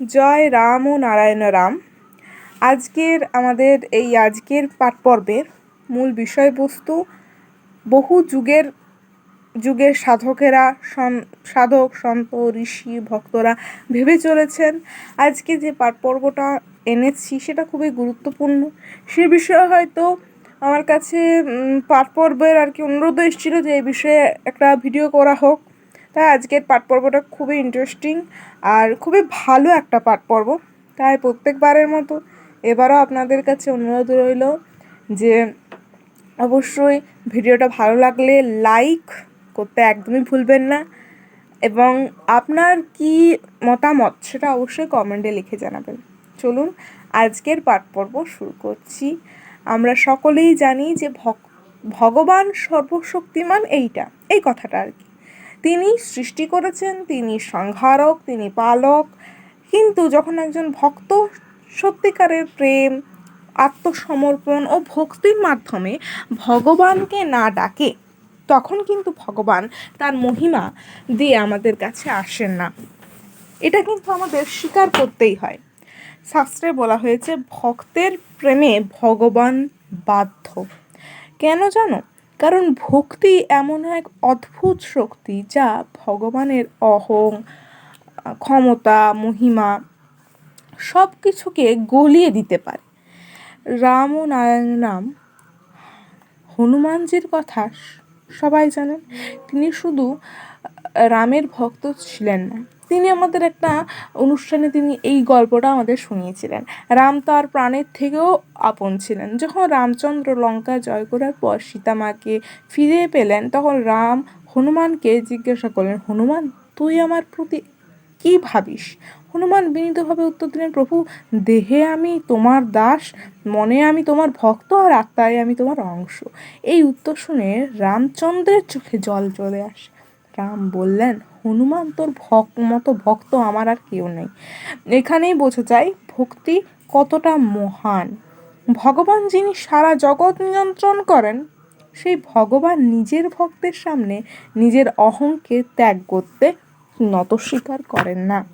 জয় রাম ও নারায়ণ রাম। আজকের আমাদের এই আজকের পাঠ পর্বের মূল বিষয়বস্তু, বহু যুগের যুগের সাধকেরা সাধক, সন্ত, ঋষি, ভক্তরা ভেবে চলেছেন। আজকে যে পাঠ পর্বটা এনেছি সেটা খুবই গুরুত্বপূর্ণ। সে বিষয়ে হয়তো আমার কাছে পাঠ পর্বের আর কি অনুরোধ এসেছিল যে এই বিষয়ে একটা ভিডিও করা হোক। তাই আজকের পাঠ পর্বটা খুবই ইন্টারেস্টিং আর খুবই ভালো একটা পাঠ পর্ব। তাই প্রত্যেকবারের মতো এবারও আপনাদের কাছে অনুরোধ রইল যে অবশ্যই ভিডিওটা ভালো লাগলে লাইক করতে একদমই ভুলবেন না এবং আপনার কি মতামত সেটা অবশ্যই কমেন্টে লিখে জানাবেন। চলুন আজকের পাঠ পর্ব শুরু করছি। আমরা সকলেই জানি যে ভগবান সর্বশক্তিমান এইটা, এই কথাটা আর কি। তিনি সৃষ্টি করেছেন, তিনি সংহারক, তিনি পালক। কিন্তু যখন একজন ভক্ত, সত্যিকারের প্রেম, আত্মসমর্পণ ও ভক্তির মাধ্যমে ভগবানকে না ডাকে, তখন কিন্তু ভগবান তার মহিমা দিয়ে আমাদের কাছে আসেন না। এটা কিন্তু আমাদের স্বীকার করতেই হয়। শাস্ত্রে বলা হয়েছে, ভক্তের প্রেমে ভগবান বাধ্য। কেন জানো? কারণ ভক্তি এমন এক অদ্ভুত শক্তি যা ভগবানের অহং, ক্ষমতা, মহিমা সব কিছুকে গলিয়ে দিতে পারে। রাম ও নারায়ণ রাম হনুমানজির কথা সবাই জানেন। তিনি শুধু রামের ভক্ত ছিলেন না তিনি আমাদের একটা অনুষ্ঠানে তিনি এই গল্পটা আমাদের শুনিয়েছিলেন। রাম তার প্রাণের থেকেও আপন ছিলেন। যখন রামচন্দ্র লঙ্কা জয় করার পর সীতামাকে ফিরে পেলেন, তখন রাম হনুমানকে জিজ্ঞাসা করলেন, হনুমান, তুই আমার প্রতি কী ভাবিস? হনুমান বিনীতভাবে উত্তর দিলেন, প্রভু, দেহে আমি তোমার দাস, মনে আমি তোমার ভক্ত আর আত্মায় আমি তোমার অংশ। এই উত্তর শুনে রামচন্দ্রের চোখে জল চলে আসে। রাম বললেন, হনুমান তোর ভক, মতো ভক্ত আমার আর কেউ নেই। এখানেই বোঝা যায় ভক্তি কতটা মহান। ভগবান যিনি সারা জগৎ নিয়ন্ত্রণ করেন, সেই ভগবান নিজের ভক্তের সামনে নিজের অহংকে ত্যাগ করতে নত স্বীকার করেন না।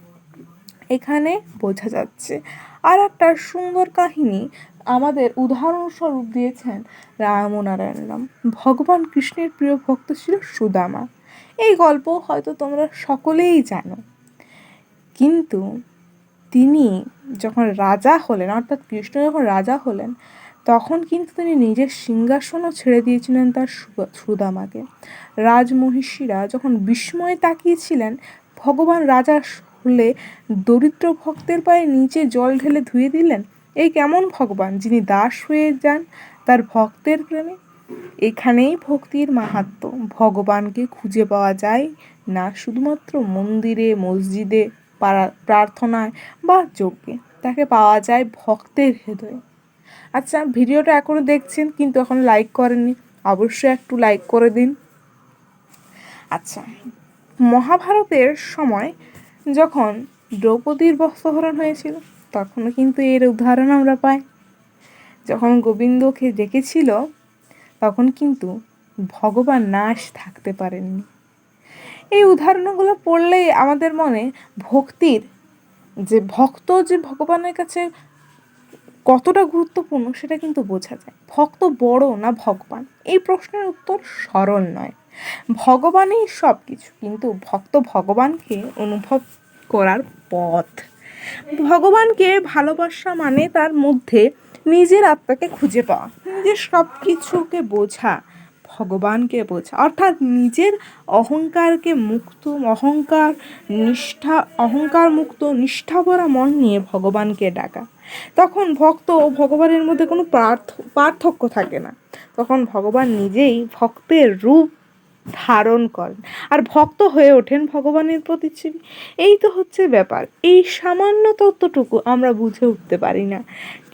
এখানে বোঝা যাচ্ছে। আর একটা সুন্দর কাহিনী আমাদের উদাহরণস্বরূপ দিয়েছেন রাম ও নারায়ণ রাম। ভগবান কৃষ্ণের প্রিয় ভক্ত ছিল সুদামা। এই গল্প হয়তো তোমরা সকলেই জানো। কিন্তু তিনি যখন রাজা হলেন, অর্থাৎ কৃষ্ণ যখন রাজা হলেন, তখন কিন্তু তিনি নিজের সিংহাসনও ছেড়ে দিয়েছিলেন তার সুদামাকে। রাজমহিষীরা যখন বিস্ময়ে তাকিয়েছিলেন, ভগবান রাজা হলে দরিদ্র ভক্তের পায়ে নিচে জল ঢেলে ধুয়ে দিলেন? এই কেমন ভগবান, যিনি দাস হয়ে যান তার ভক্তের প্রেমে? এখানেই ভক্তির মাহাত্ম। ভগবানকে খুঁজে পাওয়া যায় না শুধুমাত্র মন্দিরে, মসজিদে প্রার্থনায় বা যজ্ঞে। তাকে পাওয়া যায় ভক্তের হৃদয়ে। আচ্ছা ভিডিওটা এখনও দেখছেন কিন্তু এখন লাইক করেননি। অবশ্যই একটু লাইক করে দিন। আচ্ছা মহাভারতের সময় যখন দ্রৌপদীর বস্ত্রহরণ হয়েছিল, তখনও কিন্তু এর উদাহরণ আমরা পাই। যখন গোবিন্দকে ডেকেছিল তখন কিন্তু ভগবান নাশ থাকতে পারেননি। এই উদাহরণগুলো পড়লেই আমাদের মনে ভক্তির যে ভক্ত যে ভগবানের কাছে কতটা গুরুত্বপূর্ণ সেটা কিন্তু বোঝা যায়। ভক্ত বড় না ভগবান? এই প্রশ্নের উত্তর সরল নয়। ভগবানই সব কিছু কিন্তু ভক্ত ভগবানকে অনুভব করার পথ। ভগবানকে ভালোবাসা মানে তার মধ্যে নিজের আত্মাকে খুঁজে পাওয়া, নিজের সব কিছুকে বোঝা, ভগবানকে বোঝা, অর্থাৎ নিজের অহংকারকে মুক্ত, অহংকার নিষ্ঠা, অহংকার মুক্ত নিষ্ঠাভরা মন নিয়ে ভগবানকে ডাকা। তখন ভক্ত ও ভগবানের মধ্যে কোনো পার্থক্য থাকে না। তখন ভগবান নিজেই ভক্তের রূপ ধারণ করেন। আর ভক্ত হয়ে ওঠেন ভগবানের প্রতিচ্ছবি। এই তো হচ্ছে ব্যাপার। এই সামান্য তত্ত্বটুকু আমরা বুঝে উঠতে পারি না।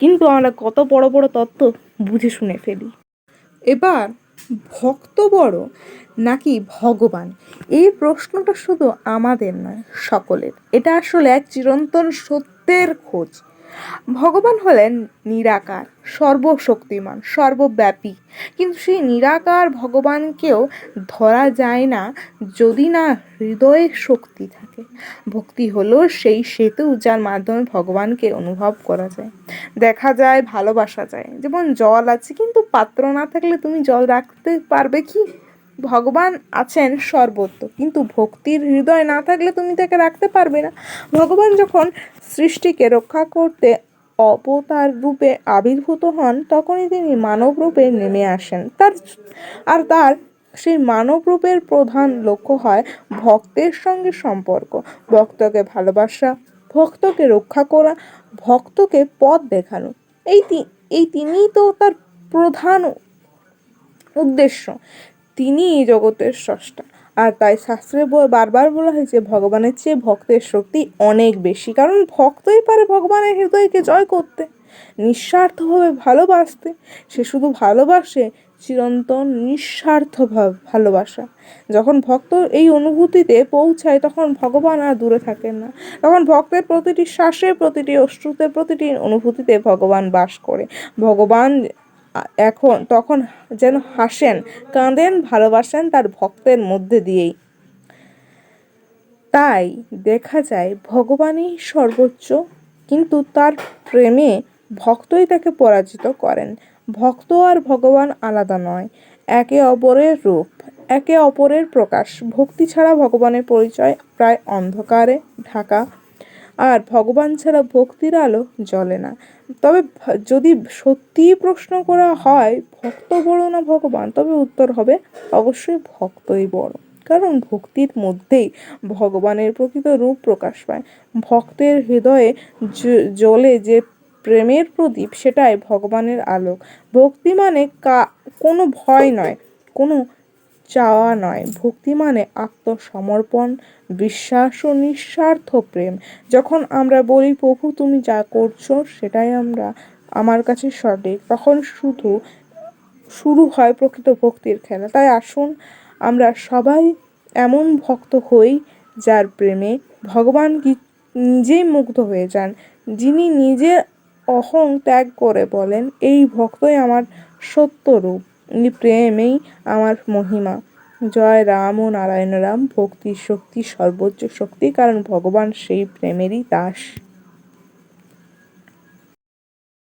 কিন্তু আমরা কত বড় বড় তত্ত্ব বুঝে শুনে ফেলি। এবার, ভক্ত বড় নাকি ভগবান? এই প্রশ্নটা শুধু আমাদের নয়, সকলের। এটা আসলে এক চিরন্তন সত্যের খোঁজ। ভগবান হলেন নিরাকার, সর্বশক্তিমান, সর্বব্যাপী। কিন্তু সেই নিরাকার ভগবানকেও ধরা যায় না যদি না হৃদয়ে শক্তি থাকে। ভক্তি হলো সেই সেতু যার মাধ্যমে ভগবানকে অনুভব করা যায়। দেখা যায়, ভালোবাসা যায়। যেমন জল আছে, কিন্তু পাত্র না থাকলে তুমি জল রাখতে পারবে কি? ভগবান আছেন সর্বত্র কিন্তু ভক্তির হৃদয় না থাকলে তুমি তাকে রাখতে পারবে না। ভগবান যখন সৃষ্টিকে রক্ষা করতে অবতার রূপে আবির্ভূত হন, তখনই তিনি মানব রূপে নেমে আসেন। তার আর তার সেই মানব রূপের প্রধান লক্ষ্য হয় ভক্তের সঙ্গে সম্পর্ক। ভক্তকে ভালোবাসা, ভক্তকে রক্ষা করা, ভক্তকে পথ দেখানো। এই এই তিনিই তো তার প্রধান উদ্দেশ্য। তিনিই জগতের স্রষ্টা। আর তাই শাস্ত্রে বারবার বলা হয়েছে, ভগবানের চেয়ে ভক্তের শক্তি অনেক বেশি। কারণ ভক্তই পারে ভগবানের হৃদয়কে জয় করতে, নিঃস্বার্থভাবে ভালোবাসতে। সে শুধু ভালোবাসে চিরন্তন নিঃস্বার্থ ভাব- ভালোবাসা। যখন ভক্ত এই অনুভূতিতে পৌঁছায়, তখন ভগবান আর দূরে থাকেন না। তখন ভক্তের প্রতিটি শ্বাসে প্রতিটি অশ্রুতে, প্রতিটি অনুভূতিতে ভগবান বাস করে। ভগবান এখন তখন যেন হাসেন, কাঁদেন, ভালোবাসেন তার ভক্তের মধ্যে দিয়েই। তাই দেখা যায় ভগবানই সর্বোচ্চ, কিন্তু তার প্রেমে ভক্তই তাকে পরাজিত করেন। ভক্ত আর ভগবান আলাদা নয়, একে অপরের রূপ, একে অপরের প্রকাশ। ভক্তি ছাড়া ভগবানের পরিচয় প্রায় অন্ধকারে, ঢাকা আর ভগবান ছাড়া ভক্তির আলো জ্বলে না। তবে যদি সত্যিই প্রশ্ন করা হয়, ভক্ত বড় না ভগবান? তবে উত্তর হবে, অবশ্যই ভক্তই বড়। কারণ ভক্তির মধ্যেই ভগবানের প্রকৃত রূপ প্রকাশ পায়। ভক্তের হৃদয়ে জ্বলে যে প্রেমের প্রদীপ, সেটাই ভগবানের আলোক। ভক্তি মানে কা, কোনো ভয় নয়, কোনো চাওয়া নয়। ভক্তি মানে আত্মসমর্পণ, বিশ্বাস ও নিঃস্বার্থ প্রেম। যখন আমরা বলি, প্রভু, তুমি যা করছ, সেটাই আমরা আমার কাছে সঠিক, তখন শুধু শুরু হয় প্রকৃত ভক্তির খেলা। তাই আসুন, আমরা সবাই এমন ভক্ত হই যার প্রেমে ভগবান কি নিজেই মুগ্ধ হয়ে যান। যিনি নিজের অহং ত্যাগ করে বলেন, এই ভক্তই আমার সত্য রূপ এই প্রেমেই আমার মহিমা। জয় রাম ও নারায়ণ রাম, ভক্তি শক্তি, সর্বোচ্চ শক্তি, কারণ ভগবান সেই প্রেমেরই দাস।